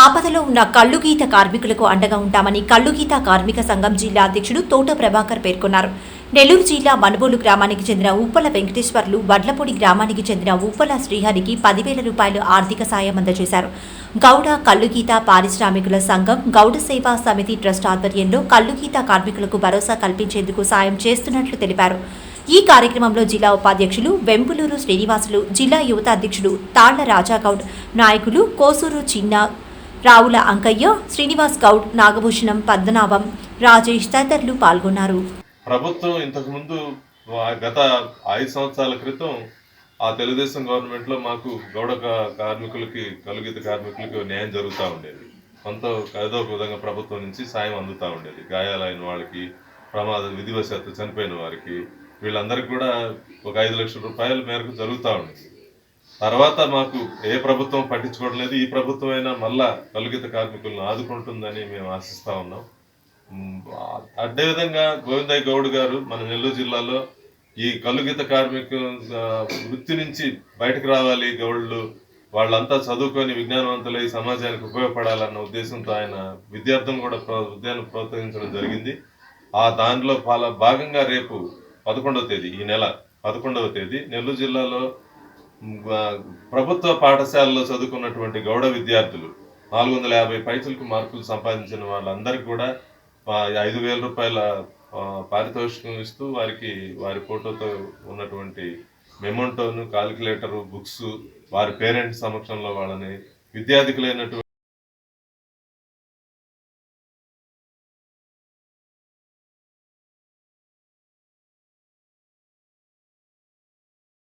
ఆపదలో ఉన్న కళ్ళుగీత కార్మికులకు అండగా ఉంటామని కళ్ళుగీత కార్మిక సంఘం జిల్లా అధ్యక్షుడు తోట ప్రభాకర్ పేర్కొన్నారు. నెల్లూరు జిల్లా మనుబోలు గ్రామానికి చెందిన ఉప్పల వెంకటేశ్వర్లు వడ్లపూడి గ్రామానికి చెందిన ఉప్పల శ్రీహరికి పదివేల రూపాయలు ఆర్థిక సాయం అందజేశారు. గౌడ కల్లుగీత పారిశ్రామికుల సంఘం గౌడ సేవా సమితి ట్రస్ట్ ఆధ్వర్యంలో కల్లుగీత కార్మికులకు భరోసా కల్పించేందుకు సాయం చేస్తున్నట్లు తెలిపారు. ఈ కార్యక్రమంలో జిల్లా ఉపాధ్యక్షులు వెంపులూరు శ్రీనివాసులు జిల్లా యువత అధ్యక్షుడు తాళ్ళ రాజాగౌడ్ నాయకులు కోసూరు చిన్న రావుల అంకయ్య శ్రీనివాస్ గౌడ్ నాగభూషణం పద్మనాభం రాజేష్ తదితరులు పాల్గొన్నారు. ప్రభుత్వం ఇంతకుముందు గత ఐదు సంవత్సరాల క్రితం ఆ తెలుగుదేశం గవర్నమెంట్లో మాకు గౌడ కార్మికులకి కలుగిత కార్మికులకి న్యాయం జరుగుతూ ఉండేది. కొంత ఏదో ఒక విధంగా ప్రభుత్వం నుంచి సాయం అందుతూ ఉండేది. గాయాలైన వాళ్ళకి ప్రమాద విధివశాత్తు చనిపోయిన వారికి వీళ్ళందరికీ కూడా ఒక ఐదు లక్షల రూపాయల మేరకు జరుగుతూ ఉండేది. తర్వాత మాకు ఏ ప్రభుత్వం పట్టించుకోవడం లేదు ఈ ప్రభుత్వం అయినా మళ్ళా కలుగిత కార్మికులను ఆదుకుంటుందని మేము ఆశిస్తా ఉన్నాం. అదేవిధంగా గోవిందయ్య గౌడ్ గారు మన నెల్లూరు జిల్లాలో ఈ కలుగిత కార్మిక వృత్తి నుంచి బయటకు రావాలి గౌడ్లు. వాళ్ళంతా చదువుకొని విజ్ఞానవంతులై సమాజానికి ఉపయోగపడాలన్న ఉద్దేశంతో ఆయన విద్యార్థులను కూడా ప్రో విద్యను ప్రోత్సహించడం జరిగింది. ఆ దానిలో పాల భాగంగా రేపు పదకొండవ తేదీ ఈ నెల పదకొండవ తేదీ నెల్లూరు జిల్లాలో ప్రభుత్వ పాఠశాలలో చదువుకున్నటువంటి గౌడ విద్యార్థులు నాలుగు వందల యాభై పైసలకు మార్కులు సంపాదించిన వాళ్ళందరికీ కూడా ఐదు వేల రూపాయల పారితోషికం ఇస్తూ వారికి వారి ఫోటోతో ఉన్నటువంటి మెమోంటోను కాలిక్యులేటరు బుక్స్ వారి పేరెంట్స్ సమక్షంలో వాళ్ళని విద్యార్థికులైనటువంటి